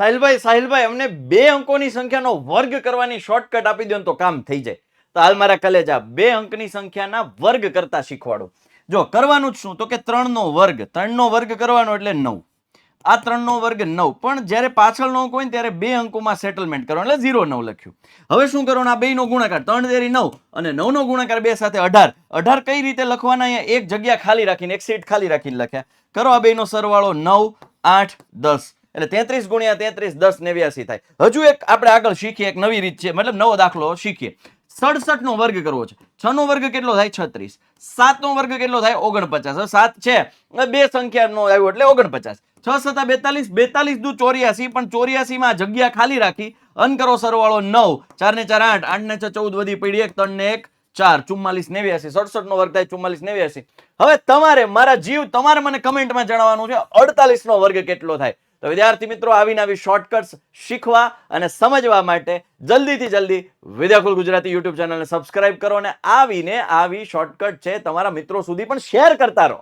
સાહિલભાઈ સાહિલભાઈ, અમને બે અંકોની સંખ્યાનો વર્ગ કરવાની શોર્ટકટ આપી દો તો કામ થઈ જાય. તો હાલ મારા કલેજા, બે અંકની સંખ્યાના વર્ગ કરતા શીખવાડો. જો કરવાનું જ શું? તો કે ત્રણનો વર્ગ. ત્રણનો વર્ગ કરવાનો એટલે નવ. આ ત્રણનો વર્ગ નવ. પણ જ્યારે પાછળનો અંક હોય ત્યારે બે અંકોમાં સેટલમેન્ટ કરો એટલે ઝીરો નવ લખ્યું. હવે શું કરવાનું? આ બેનો ગુણાકાર. ત્રણ દેરી નવ અને નવનો ગુણાકાર બે સાથે અઢાર. અઢાર કઈ રીતે લખવાના? અહીંયા એક જગ્યા ખાલી રાખીને, એક સીટ ખાલી રાખીને લખ્યા. કરો આ બેનો સરવાળો નવ, આઠ, દસ. એટલે તેત્રીસ ગુણ્યા તેત્રીસ દસ નેવ્યાસી થાય. હજુ એક આપણે આગળ શીખીએ, એક નવી રીત છે. મતલબ નવો દાખલો શીખીએ. સડસઠ નો વર્ગ કરવો છે. છ નો વર્ગ કેટલો થાય? છત્રીસ. સાત નો વર્ગ કેટલો થાય? ઓગણપચાસ. સાત છે. બે બે સંખ્યાનો આવ્યો એટલે ઓગણપચાસ. છ સત્તા બેતાલીસ. બેતાલીસ દુ ચોર્યાસી. પણ ચોર્યાસીમાં જગ્યા ખાલી રાખી. અન કરો સરવાળો નવ. ચાર ને ચાર આઠ. આઠ ને છ ચૌદ વધી પડી એક. ત્રણ ને એક ચાર. ચુમ્માલીસ નેવ્યાસી. સડસઠ નો વર્ગ થાય ચુમ્માલીસ નેવ્યાસી. હવે તમારે, મારા જીવ, તમારે મને કમેન્ટમાં જણાવવાનું છે. અડતાલીસ નો વર્ગ કેટલો થાય? તો વિદ્યાર્થી મિત્રો આવીને આવી શોર્ટકટ્સ શીખવા અને સમજવા માટે જલ્દીથી જલ્દી વિદ્યાકુલ ગુજરાતી યુટ્યુબ ચેનલને સબસ્ક્રાઇબ કરો અને આવીને આવી શોર્ટકટ છે તમારા મિત્રો સુધી પણ શેર કરતા રહો.